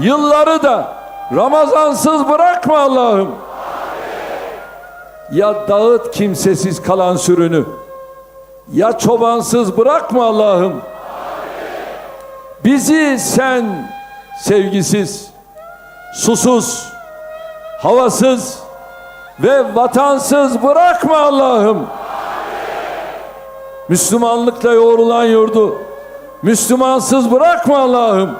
yılları da Ramazansız bırakma Allah'ım. Ya dağıt kimsesiz kalan sürünü. Ya çobansız bırakma Allah'ım. Bizi sen sevgisiz, susuz, havasız ve vatansız bırakma Allah'ım. Müslümanlıkla yoğrulan yurdu Müslümansız bırakma Allah'ım.